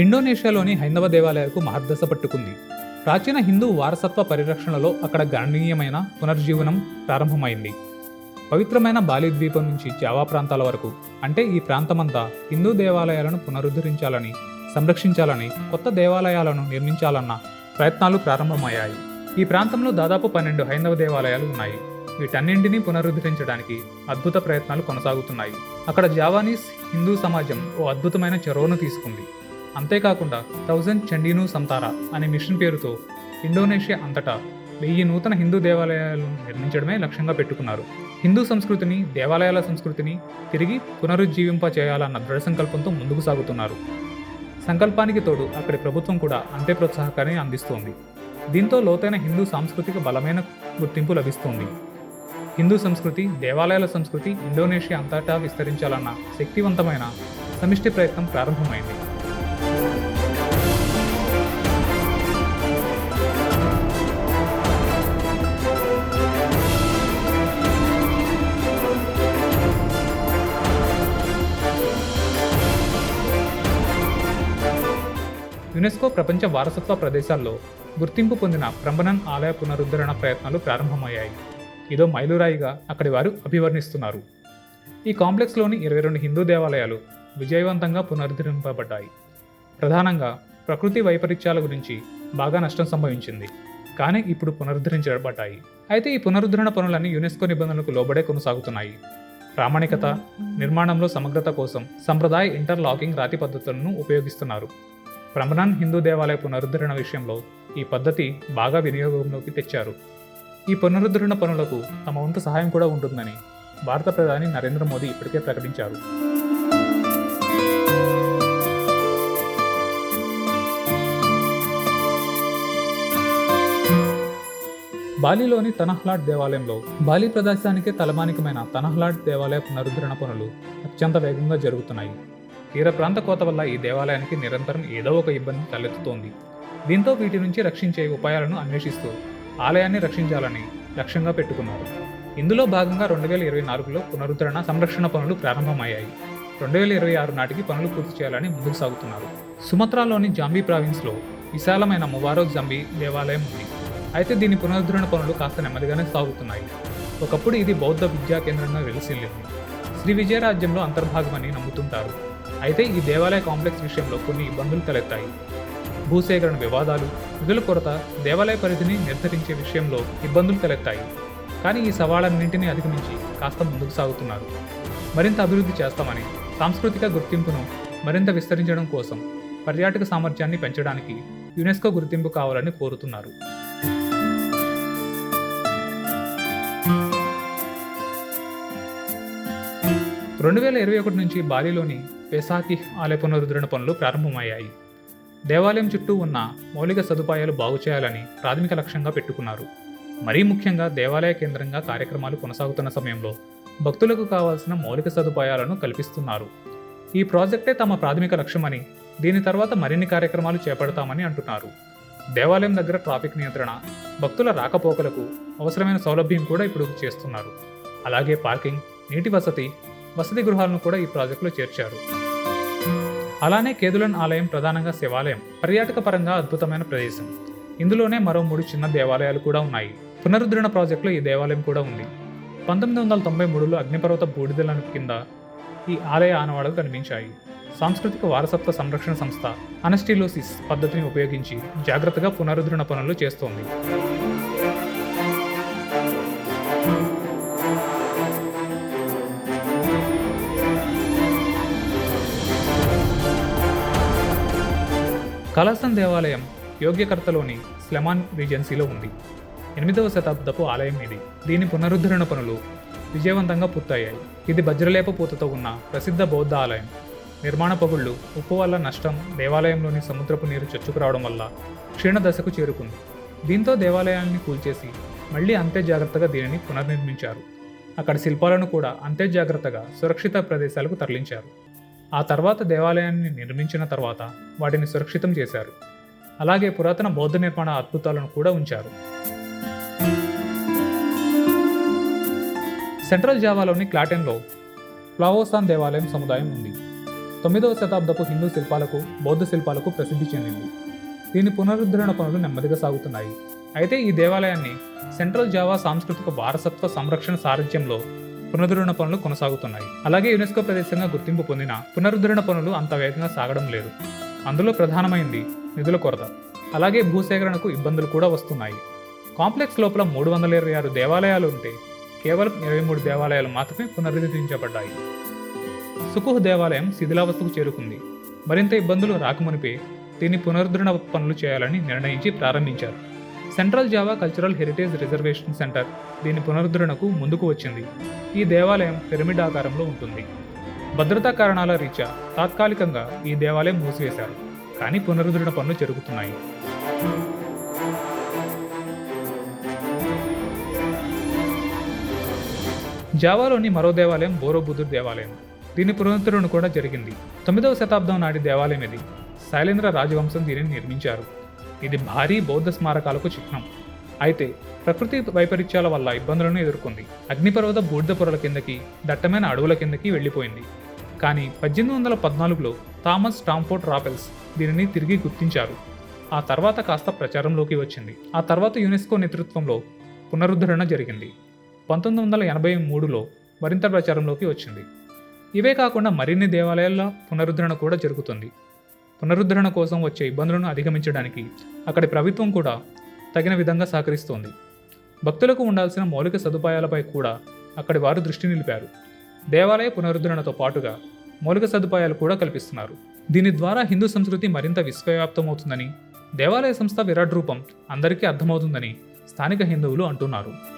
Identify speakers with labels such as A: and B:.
A: ఇండోనేషియాలోని హైందవ దేవాలయాలకు మహర్దశ పట్టుకుంది. ప్రాచీన హిందూ వారసత్వ పరిరక్షణలో అక్కడ గణనీయమైన పునర్జీవనం ప్రారంభమైంది. పవిత్రమైన బాలి ద్వీపం నుంచి జావా ప్రాంతాల వరకు అంటే ఈ ప్రాంతమంతా హిందూ దేవాలయాలను పునరుద్ధరించాలని సంరక్షించాలని కొత్త దేవాలయాలను నిర్మించాలన్న ప్రయత్నాలు ప్రారంభమయ్యాయి. ఈ ప్రాంతంలో దాదాపు పన్నెండు హైందవ దేవాలయాలు ఉన్నాయి. వీటన్నింటినీ పునరుద్ధరించడానికి అద్భుత ప్రయత్నాలు కొనసాగుతున్నాయి. అక్కడ జావానీస్ హిందూ సమాజం ఓ అద్భుతమైన చొరవను తీసుకుంది. అంతేకాకుండా థౌజండ్ చండీను సంతారా అనే మిషన్ పేరుతో ఇండోనేషియా అంతటా వెయ్యి నూతన హిందూ దేవాలయాలను నిర్మించడమే లక్ష్యంగా పెట్టుకున్నారు. హిందూ సంస్కృతిని దేవాలయాల సంస్కృతిని తిరిగి పునరుజ్జీవింప చేయాలన్న దృఢ సంకల్పంతో ముందుకు సాగుతున్నారు. సంకల్పానికి తోడు అక్కడి ప్రభుత్వం కూడా అంతే ప్రోత్సాహకాన్ని అందిస్తోంది. దీంతో లోతైన హిందూ సాంస్కృతిక బలమైన గుర్తింపు లభిస్తోంది. హిందూ సంస్కృతి దేవాలయాల సంస్కృతి ఇండోనేషియా అంతటా విస్తరించాలన్న శక్తివంతమైన సమిష్టి ప్రయత్నం ప్రారంభమైంది. యునెస్కో ప్రపంచ వారసత్వ ప్రదేశాల్లో గుర్తింపు పొందిన ప్రంబనన్ ఆలయ పునరుద్ధరణ ప్రయత్నాలు ప్రారంభమయ్యాయి. ఇదో మైలురాయిగా అక్కడి వారు అభివర్ణిస్తున్నారు. ఈ కాంప్లెక్స్లోని ఇరవై రెండు హిందూ దేవాలయాలు విజయవంతంగా పునరుద్ధరింపబడ్డాయి. ప్రధానంగా ప్రకృతి వైపరీత్యాల గురించి బాగా నష్టం సంభవించింది. కానీ ఇప్పుడు పునరుద్ధరించబడ్డాయి. అయితే ఈ పునరుద్ధరణ పనులన్నీ యునెస్కో నిబంధనలకు లోబడే కొనసాగుతున్నాయి. ప్రామాణికత నిర్మాణంలో సమగ్రత కోసం సంప్రదాయ ఇంటర్లాకింగ్ రాతి పద్ధతులను ఉపయోగిస్తున్నారు. ప్రమణాన్ హిందూ దేవాలయ పునరుద్ధరణ విషయంలో ఈ పద్ధతి బాగా వినియోగంలోకి తెచ్చారు. ఈ పునరుద్ధరణ పనులకు తమ వంతు సహాయం కూడా ఉంటుందని భారత ప్రధాని నరేంద్ర మోదీ ఇప్పటికే ప్రకటించారు. బాలిలోని తనహ్లాట్ దేవాలయంలో బాలీ ప్రదేశానికే తలమానికమైన తనహ్లాట్ దేవాలయ పునరుద్ధరణ పనులు అత్యంత వేగంగా జరుగుతున్నాయి. తీర ప్రాంత కోత వల్ల ఈ దేవాలయానికి నిరంతరం ఏదో ఒక ఇబ్బంది తలెత్తుతోంది. దీంతో వీటి నుంచి రక్షించే ఉపాయాలను అన్వేషిస్తూ ఆలయాన్ని రక్షించాలని లక్ష్యంగా పెట్టుకున్నారు. ఇందులో భాగంగా రెండు వేల ఇరవై నాలుగులో పునరుద్ధరణ సంరక్షణ పనులు ప్రారంభమయ్యాయి. రెండు వేల ఇరవై ఆరు నాటికి పనులు పూర్తి చేయాలని ముందుకు సాగుతున్నారు. సుమత్రాలోని జాంబీ ప్రావిన్స్లో విశాలమైన మువారో జంబీ దేవాలయం ఉంది. అయితే దీని పునరుద్ధరణ పనులు కాస్త నెమ్మదిగానే సాగుతున్నాయి. ఒకప్పుడు ఇది బౌద్ధ విద్యా కేంద్రంగా వెలిసిల్లింది. శ్రీ విజయరాజ్యంలో అంతర్భాగమని నమ్ముతుంటారు. అయితే ఈ దేవాలయ కాంప్లెక్స్ విషయంలో కొన్ని ఇబ్బందులు తలెత్తాయి. భూసేకరణ వివాదాలు నిధుల కొరత దేవాలయ పరిధిని నిర్ధరించే విషయంలో ఇబ్బందులు తలెత్తాయి. కానీ ఈ సవాళ్ళన్నింటినీ అధిగమించి కాస్త ముందుకు సాగుతున్నారు. మరింత అభివృద్ధి చేస్తామని సాంస్కృతిక గుర్తింపును మరింత విస్తరించడం కోసం పర్యాటక సామర్థ్యాన్ని పెంచడానికి యునెస్కో గుర్తింపు కావాలని కోరుతున్నారు. రెండు వేల ఇరవై ఒకటి నుంచి బాలిలోని పెసాకి ఆలయ పునరుద్ధరణ పనులు ప్రారంభమయ్యాయి. దేవాలయం చుట్టూ ఉన్న మౌలిక సదుపాయాలు బాగు చేయాలని ప్రాథమిక లక్ష్యంగా పెట్టుకున్నారు. మరీ ముఖ్యంగా దేవాలయ కేంద్రంగా కార్యక్రమాలు కొనసాగుతున్న సమయంలో భక్తులకు కావాల్సిన మౌలిక సదుపాయాలను కల్పిస్తున్నారు. ఈ ప్రాజెక్టే తమ ప్రాథమిక లక్ష్యమని దీని తర్వాత మరిన్ని కార్యక్రమాలు చేపడతామని అంటున్నారు. దేవాలయం దగ్గర ట్రాఫిక్ నియంత్రణ భక్తుల రాకపోకలకు అవసరమైన సౌలభ్యం కూడా ఇప్పుడు చేస్తున్నారు. అలాగే పార్కింగ్ నీటి వసతి వసతి గృహాలను కూడా ఈ ప్రాజెక్టులో చేర్చారు. అలానే కేదులన్ ఆలయం ప్రధానంగా శివాలయం పర్యాటక పరంగా అద్భుతమైన ప్రదేశం. ఇందులోనే మరో మూడు చిన్న దేవాలయాలు కూడా ఉన్నాయి. పునరుద్ధరణ ప్రాజెక్టులో ఈ దేవాలయం కూడా ఉంది. పంతొమ్మిది వందల తొంభై మూడులో అగ్నిపర్వత బూడిదలను కింద ఈ ఆలయ ఆనవాడలు కనిపించాయి సాంస్కృతిక వారసత్వ సంరక్షణ సంస్థ అనస్టిలోసిస్ పద్ధతిని ఉపయోగించి జాగ్రత్తగా పునరుద్ధరణ పనులు చేస్తోంది. కలాసన్ దేవాలయం యోగ్యకర్తలోని స్లెమాన్ రీజెన్సీలో ఉంది. ఎనిమిదవ శతాబ్దపు ఆలయం ఇది. దీని పునరుద్ధరణ పనులు విజయవంతంగా పూర్తయ్యాయి. ఇది వజ్రలేప పూతతో ఉన్న ప్రసిద్ధ బౌద్ధ ఆలయం. నిర్మాణ పగుళ్ళు ఉప్పు వల్ల నష్టం దేవాలయంలోని సముద్రపు నీరు చొచ్చుకురావడం వల్ల క్షీణ దశకు చేరుకుంది. దీంతో దేవాలయాన్ని కూల్చేసి మళ్ళీ అంతే జాగ్రత్తగా దీనిని పునర్నిర్మించారు. అక్కడ శిల్పాలను కూడా అంతే జాగ్రత్తగా సురక్షిత ప్రదేశాలకు తరలించారు. ఆ తర్వాత దేవాలయాన్ని నిర్మించిన తర్వాత వాటిని సురక్షితం చేశారు. అలాగే పురాతన బౌద్ధ నిర్మాణ అద్భుతాలను కూడా ఉంచారు. సెంట్రల్ జావాలోని క్లాటెన్లో ప్లావోసాన్ దేవాలయం సముదాయం ఉంది. తొమ్మిదవ శతాబ్దపు హిందూ శిల్పాలకు బౌద్ధ శిల్పాలకు ప్రసిద్ధి చెందింది. దీని పునరుద్ధరణ పనులు నెమ్మదిగా సాగుతున్నాయి. అయితే ఈ దేవాలయాన్ని సెంట్రల్ జావా సాంస్కృతిక వారసత్వ సంరక్షణ సారథ్యంలో పునరుద్ధరణ పనులు కొనసాగుతున్నాయి. అలాగే యునెస్కో ప్రదేశంగా గుర్తింపు పొందిన పునరుద్ధరణ పనులు అంత వేగంగా సాగడం లేదు. అందులో ప్రధానమైంది నిధుల కొరత. అలాగే భూసేకరణకు ఇబ్బందులు కూడా వస్తున్నాయి. కాంప్లెక్స్ లోపల మూడు వందల ఇరవై ఆరు దేవాలయాలు ఉంటే కేవలం ఇరవై మూడు దేవాలయాలు మాత్రమే పునరుద్ధరించబడ్డాయి. సుకుహ్ దేవాలయం శిథిలావస్థకు చేరుకుంది. మరింత ఇబ్బందులు రాకమునిపే దీన్ని పునరుద్ధరణ పనులు చేయాలని నిర్ణయించి ప్రారంభించారు. Central Java cultural heritage reservation centre దీని పునరుద్ధరణకు ముందుకు వచ్చింది. ఈ దేవాలయం పిరమిడ్ ఆకారంలో ఉంటుంది. భద్రతా కారణాల రీత్యా తాత్కాలికంగా ఈ దేవాలయం మూసివేశారు. కానీ పునరుద్ధరణ పనులు జరుగుతున్నాయి. జావాలోని మరో దేవాలయం బోరోబుద్ధుడు దేవాలయం. దీని పునరుద్ధరణ కూడా జరిగింది. తొమ్మిదవ శతాబ్దం నాటి దేవాలయం ఇది. శైలేంద్ర రాజవంశం దీనిని నిర్మించారు. ఇది భారీ బౌద్ధ స్మారకాలకు చిహ్నం. అయితే ప్రకృతి వైపరీత్యాల వల్ల ఇబ్బందులను ఎదుర్కొంది. అగ్నిపర్వత బూడిద పొరల కిందకి దట్టమైన అడవుల కిందకి వెళ్ళిపోయింది. కానీ పద్దెనిమిది వందల పద్నాలుగులో థామస్ స్టాంఫోర్డ్ రాపెల్స్ దీనిని తిరిగి గుర్తించారు. ఆ తర్వాత కాస్త ప్రచారంలోకి వచ్చింది. ఆ తర్వాత యునెస్కో నేతృత్వంలో పునరుద్ధరణ జరిగింది. పంతొమ్మిది వందల ఎనభై మూడులో మరింత ప్రచారంలోకి వచ్చింది. ఇవే కాకుండా మరిన్ని దేవాలయాల పునరుద్ధరణ కూడా జరుగుతుంది. పునరుద్ధరణ కోసం వచ్చే ఇబ్బందులను అధిగమించడానికి అక్కడి ప్రభుత్వం కూడా తగిన విధంగా సహకరిస్తోంది. భక్తులకు ఉండాల్సిన మౌలిక సదుపాయాలపై కూడా అక్కడి వారు దృష్టి నిలిపారు. దేవాలయ పునరుద్ధరణతో పాటుగా మౌలిక సదుపాయాలు కూడా కల్పిస్తున్నారు. దీని ద్వారా హిందూ సంస్కృతి మరింత విశ్వవ్యాప్తమవుతుందని దేవాలయ సంస్థ విరాట్ రూపం అందరికీ అర్థమవుతుందని స్థానిక హిందువులు అంటున్నారు.